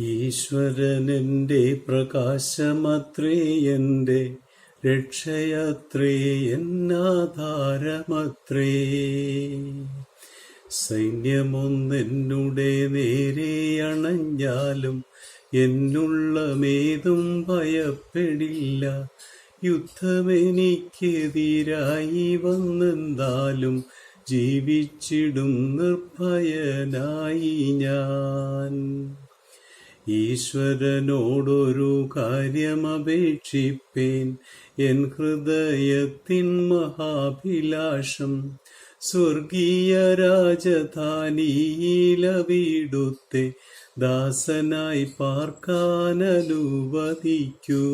ഈശ്വരൻ എന്റെ പ്രകാശമത്രേ എന്റെ രക്ഷയത്രേ എന്നാധാരമത്രേ. സൈന്യമൊന്നെന്നുടെ നേരെ അണഞ്ഞാലും എന്നുള്ളമേതും ഭയപ്പെടില്ല. യുദ്ധമെനിക്കെതിരായി വന്നെന്താലും ജീവിച്ചിടും നിർഭയനായി ഞാൻ. ഈശ്വരനോടൊരു കാര്യമപേക്ഷിപ്പേൻ. എൻ ഹൃദയത്തിൻ മഹാഭിലാഷം സ്വർഗീയ രാജധാനിയിലവിടുത്തെ ദാസനായി പാർക്കാനനുവദിക്കൂ.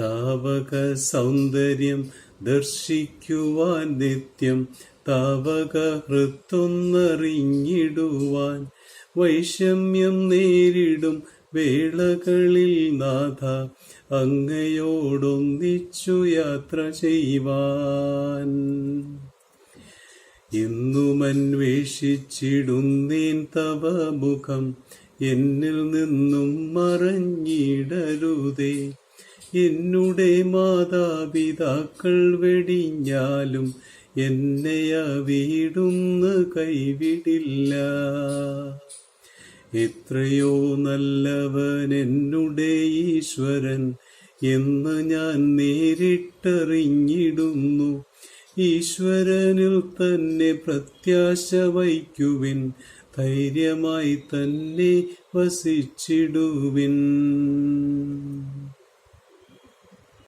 താവക സൗന്ദര്യം ദർശിക്കുവാൻ നിത്യം താവക ഹൃത്തൊന്നറിഞ്ഞിടുവാൻ വൈഷമ്യം നേരിടും വേളകളിൽ നാഥ അങ്ങയോടൊന്നിച്ചു യാത്ര ചെയ്യുവാൻ. എന്നുമന്വേഷിച്ചിടുന്നേൻ തവ മുഖം എന്നിൽ നിന്നും മറഞ്ഞിടരുതേ. എന്നുടെ മാതാപിതാക്കൾ വെടിഞ്ഞാലും എന്നെ വീടുന്ന് കൈവിടില്ല. എത്രയോ നല്ലവൻ എന്നുടെ ഈശ്വരൻ എന്ന് ഞാൻ നേരിട്ടറിഞ്ഞിടുന്നു. ഈശ്വരനിൽ തന്നെ പ്രത്യാശ വയ്ക്കുവിൻ ധൈര്യമായി തന്നെ വസിച്ചിടുവിൻ.